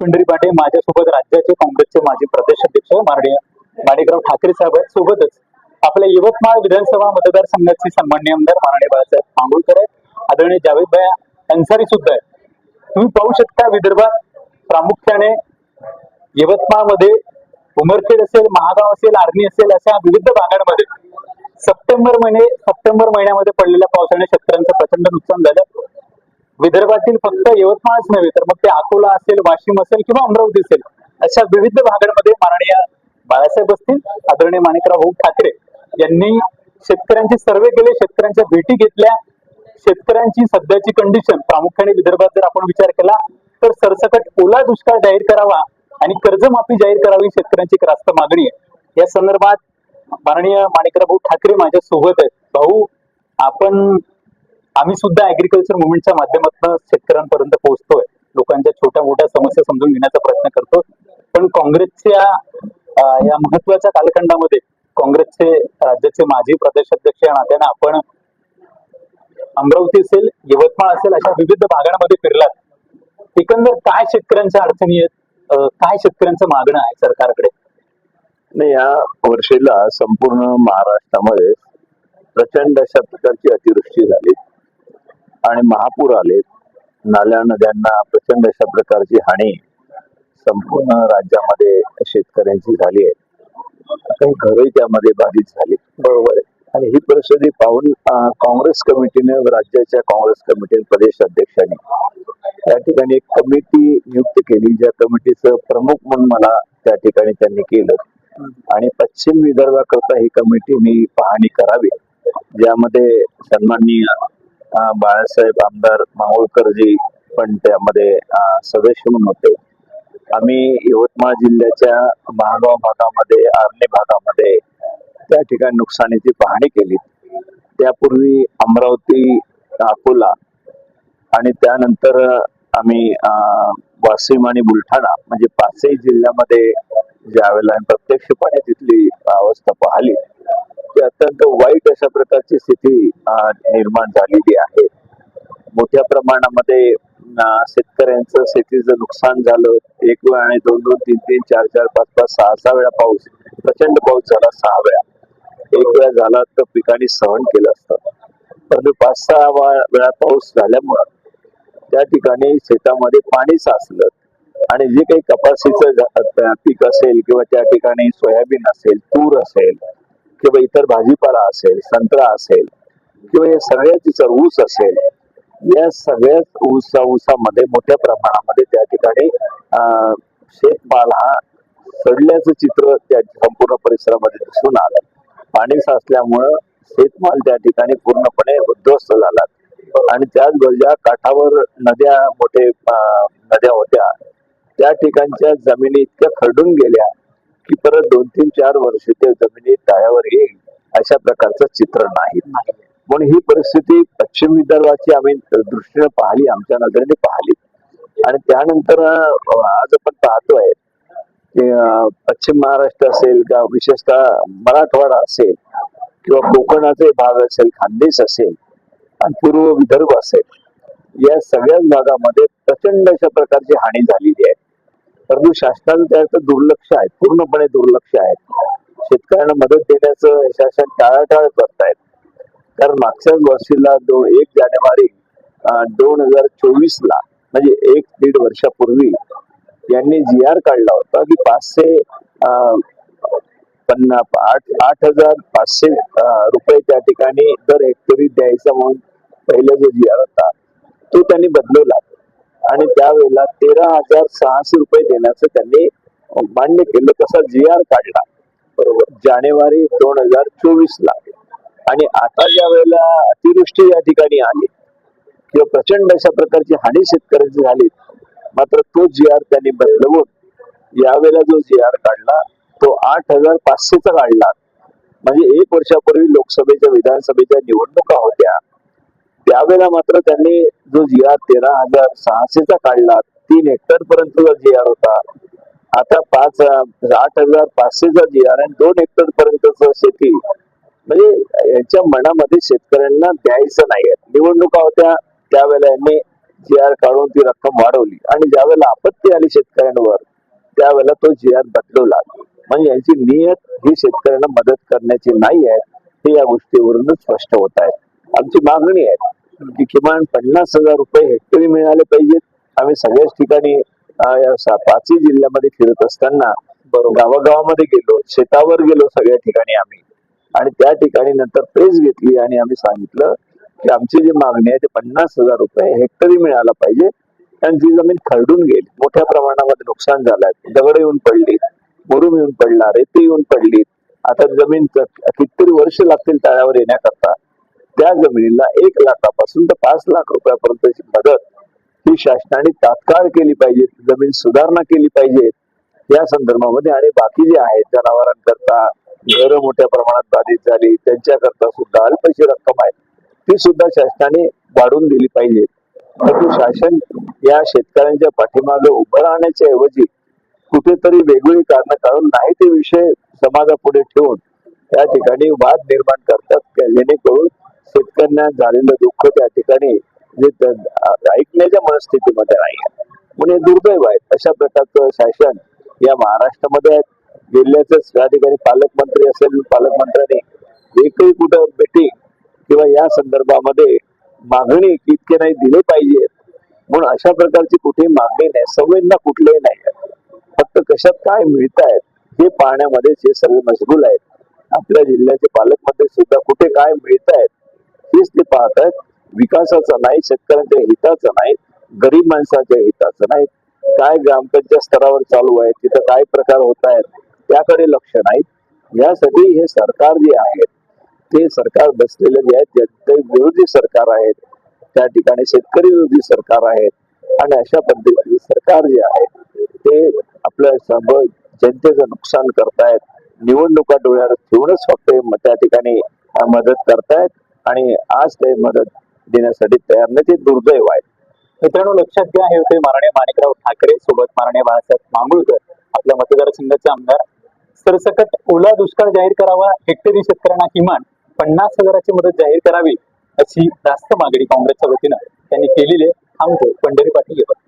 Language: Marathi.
पंढरी पाटे माझ्यासोबत राज्याचे काँग्रेसचे माजी प्रदेश अध्यक्ष माननीय माणिकराव ठाकरे साहेब आहेत. सोबतच आपल्या यवतमाळ विधानसभा मतदारसंघाचे सन्मान्य आमदार माननीय बाळासाहेब मांगोळकर आहेत. आदरणीय जावेद भाई अन्सारी सुद्धा आहेत. तुम्ही पाहू शकता विदर्भात प्रामुख्याने यवतमाळमध्ये उमरखेड असेल महागाव असेल आर्मी असेल अशा विविध भागांमध्ये सप्टेंबर महिने सप्टेंबर महिन्यामध्ये पडलेल्या पावसाने शेतकऱ्यांचं प्रचंड नुकसान झालं. विदर्भातील फक्त यवतमाळच नव्हे तर मग ते अकोला असेल वाशिम असेल किंवा अमरावती असेल अशा विविध भागांमध्ये माननीय बाळासाहेब असतील आदरणीय माणिकराव भाऊ ठाकरे यांनी शेतकऱ्यांचे सर्वे केले शेतकऱ्यांच्या भेटी घेतल्या. शेतकऱ्यांची सध्याची कंडिशन प्रामुख्याने विदर्भात जर आपण विचार केला तर सरसकट ओला दुष्काळ जाहीर करावा आणि कर्जमाफी जाहीर करावी शेतकऱ्यांची रास्त मागणी आहे. या संदर्भात माननीय माणिकराव भाऊ ठाकरे माझ्या सोबत आहेत. भाऊ आपण आम्ही सुद्धा ऍग्रिकल्चर मुवमेंटच्या माध्यमातून शेतकऱ्यांपर्यंत पोहोचतोय. लोकांच्या छोट्या मोठ्या समस्या समजून घेण्याचा प्रयत्न करतो पण काँग्रेसच्या या महत्त्वाच्या कालखंडामध्ये काँग्रेसचे राज्याचे माजी प्रदेशाध्यक्ष या नात्याने आपण अमरावती असेल यवतमाळ असेल अशा विविध भागांमध्ये फिरलात. एकंदर काय शेतकऱ्यांच्या अडचणी आहेत? काय शेतकऱ्यांचं मागणं आहे सरकारकडे? नाही या वर्षीला संपूर्ण महाराष्ट्रामध्ये प्रचंड अशा प्रकारची अतिवृष्टी झाली. आणि महापूर आले नाल्या नद्यांना प्रचंड अशा प्रकारची हानी संपूर्ण राज्यामध्ये शेतकऱ्यांची झाली आहे. काही घरही त्यामध्ये बाधित झाली. बरोबर आहे. आणि ही परिस्थिती पाहून काँग्रेस कमिटीने राज्याच्या काँग्रेस कमिटी प्रदेश अध्यक्षांनी त्या ठिकाणी एक कमिटी नियुक्त केली ज्या कमिटीचं प्रमुख म्हणून मला त्या ठिकाणी त्यांनी केलं. आणि पश्चिम विदर्भाकरता ही कमिटी मी पाहणी करावी ज्यामध्ये सन्माननीय बाळासाहेब आमदार माहोळकरजी पण त्यामध्ये सदस्य म्हणून होते. आम्ही यवतमाळ जिल्ह्याच्या महागाव भागामध्ये आर्णी भागामध्ये त्या ठिकाणी नुकसानीची पाहणी केली. त्यापूर्वी अमरावती अकोला आणि त्यानंतर आम्ही अं, वाशिम आणि बुलढाणा म्हणजे पाचही जिल्ह्यामध्ये ज्या वेळेला आम्ही प्रत्यक्षपणे तिथली अवस्था पाहिली ती अत्यंत वाईट अशा प्रकारची स्थिती निर्माण झालेली आहे. मोठ्या प्रमाणामध्ये शेतकऱ्यांचं शेतीचं नुकसान झालं. एक वेळा आणि दोन दोन तीन तीन चार चार पाच पाच सहा सहा वेळा पाऊस. प्रचंड पाऊस झाला सहा वेळा. एक वेळा झाला तर पिकांनी सहन केलं असतं. परंतु पाच सहा वा- वेळा पाऊस झाल्यामुळं त्या ठिकाणी शेतामध्ये पाणी साचलं. आणि जे काही कपाशीचं पीक असेल किंवा त्या ठिकाणी सोयाबीन असेल तूर असेल किंवा इतर भाजीपाला असेल संत्रा असेल किंवा या सगळ्याची ऊस असेल या सगळ्याच ऊस ऊसामध्ये मोठ्या प्रमाणामध्ये त्या ठिकाणी शेतमाल हा सडल्याचं चित्र त्या संपूर्ण परिसरामध्ये दिसून आलं पाणी साचल्यामुळं शेतमाल त्या ठिकाणी पूर्णपणे उद्ध्वस्त झाला. आणि त्याच ज्या काठावर नद्या मोठे नद्या होत्या. त्या ठिकाणच्या जमिनी इतक्या खरडून गेल्या की परत दोन तीन चार वर्ष ते जमिनी तळ्यावर येईल अशा प्रकारचं चित्र नाही. म्हणून ही परिस्थिती पश्चिम विदर्भाची आम्ही दृष्टीने पाहिली आमच्या नजरेने पाहिली. आणि त्यानंतर आज आपण पाहतोय की पश्चिम महाराष्ट्र असेल का विशेषतः मराठवाडा असेल किंवा कोकणाचे भाग असेल खानदेश असेल आणि पूर्व विदर्भ असेल या सगळ्याच भागामध्ये प्रचंड अशा प्रकारची हानी झालेली आहे. परंतु शासनाचं त्याचं दुर्लक्ष आहे पूर्णपणे दुर्लक्ष आहे. शेतकऱ्यांना मदत देण्याचं शासन टाळाटाळ करतायत. कारण मागच्याच वर्षीला दोन एक जानेवारी दोन हजार चोवीस ला म्हणजे एक दीड वर्षापूर्वी यांनी जी आर काढला होता की पाचशे पन्ना आठ आठ हजार पाचशे रुपये त्या ठिकाणी दर हेक्टरी द्यायचा म्हणून पहिला जो जी आर होता तो त्यांनी बदलवला. आणि त्यावेळेला तेरा हजार सहाशे रुपये देण्याचं त्यांनी मान्य केलं. तसा जी आर काढला बरोबर जानेवारी दोन हजार चोवीस ला आणि आता ज्या वेळेला अतिवृष्टी या ठिकाणी आली किंवा प्रचंड अशा प्रकारची हानी शेतकऱ्यांची झाली मात्र तो जी आर त्यांनी बदलवून यावेळेला जो जी आर काढला तो आठ हजार पाचशेचा काढला. म्हणजे एक वर्षापूर्वी लोकसभेच्या विधानसभेच्या निवडणुका होत्या. त्यावेळेला मात्र त्यांनी जो जी आर तेरा हजार सहाशेचा काढला तीन हेक्टर पर्यंतचा जी आर होता आता पाच आठ हजार पाचशेचा जी आर आणि दोन हेक्टर पर्यंतच शेती म्हणजे यांच्या मनामध्ये शेतकऱ्यांना द्यायचं नाही निवडणुका होत्या त्यावेळेला यांनी जी आर काढून ती रक्कम वाढवली. आणि ज्या वेळेला आपत्ती आली शेतकऱ्यांवर त्यावेळेला तो जी आर बदलवला. म्हणजे यांची नियत ही शेतकऱ्यांना मदत करण्याची नाही आहे हे या गोष्टीवरूनच स्पष्ट होत आहे. आमची मागणी आहे की किमान पन्नास हजार रुपये हेक्टरी मिळाले पाहिजेत. आम्ही सगळ्याच ठिकाणी पाचही जिल्ह्यामध्ये फिरत असताना गावागावामध्ये गेलो शेतावर गेलो सगळ्या ठिकाणी आम्ही. आणि त्या ठिकाणी नंतर प्रेस घेतली आणि आम्ही सांगितलं की आमची जी मागणी आहे ते पन्नास हजार रुपये हेक्टरी मिळाला पाहिजे. कारण जी जमीन खरडून गेली. मोठ्या प्रमाणामध्ये नुकसान झालंय. दगड येऊन पडली मुरुम येऊन पडला रेती येऊन पडली आता जमीन कितीतरी वर्ष लागतील तळ्यावर येण्याकरता. त्या जमिनीला एक लाखापासून तर पाच लाख रुपयापर्यंतची मदत ही शासनाने तात्काळ केली पाहिजे. जमीन सुधारणा केली पाहिजे. या संदर्भामध्ये आणि बाकी जे आहेत जनावरांकरता घरं मोठ्या प्रमाणात बाधित झाली त्यांच्याकरता सुद्धा अल्पशी रक्कम आहे. ती सुद्धा शासनाने वाढून दिली पाहिजे. परंतु शासन या शेतकऱ्यांच्या पाठीमागे उभं राहण्याच्या ऐवजी कुठेतरी वेगवेगळी कारणं काढून नाही ते विषय समाजापुढे ठेवून त्या ठिकाणी वाद निर्माण करतात. जेणेकरून शेतकऱ्यांना झालेलं दुःख त्या ठिकाणी जे ऐकण्याच्या मनस्थितीमध्ये नाही म्हणून हे दुर्दैव आहे अशा प्रकारचं शासन या महाराष्ट्रामध्ये आहे. जिल्ह्याचे ठिकाणी पालकमंत्री असेल पालकमंत्र्यांनी एकही कुठं मीटिंग किंवा या संदर्भामध्ये मागणी इतके नाही दिले पाहिजेत म्हणून अशा प्रकारची कुठेही मागणी नाही संवेदना कुठल्याही नाही. फक्त कशात काय मिळत आहेत हे पाहण्यामध्ये हे सगळे मशगूल आहेत. आपल्या जिल्ह्याचे पालकमंत्री सुद्धा कुठे काय मिळत आहेत हेच ते पाहत आहेत विकासाचं नाही शेतकऱ्यांच्या हिताचं नाही गरीब माणसाच्या हिताचं नाही. काय ग्रामपंचायत स्तरावर चालू आहे तिथं काय प्रकार होत आहेत त्याकडे लक्ष नाहीत यासाठी हे सरकार जे आहे ते सरकार बसलेले जे आहेत ते- विरोधी सरकार आहेत त्या ठिकाणी शेतकरी विरोधी सरकार आहेत आणि अशा पद्धतीने सरकार जे आहे ते आपल्या सर्व जनतेचं नुकसान करतायत. निवडणुका डोळ्यावर ठेवूनच फक्त त्या ठिकाणी मदत करतायत. आणि आज ते मदत देण्यासाठी तयार नाही ते दुर्दैव आहे. मित्रांनो लक्षात घ्या हे होते माननीय माणिकराव ठाकरे सोबत माननीय बाळासाहेब मांगुळकर आपल्या मतदारसंघाचे आमदार. सरसकट ओला दुष्काळ जाहीर करावा हेक्टरी शेतकऱ्यांना किमान पन्नास हजाराची मदत जाहीर करावी अशी जास्त मागणी काँग्रेसच्या वतीनं त्यांनी केलेली आहे. थांबतो पंढरी पाटील येतात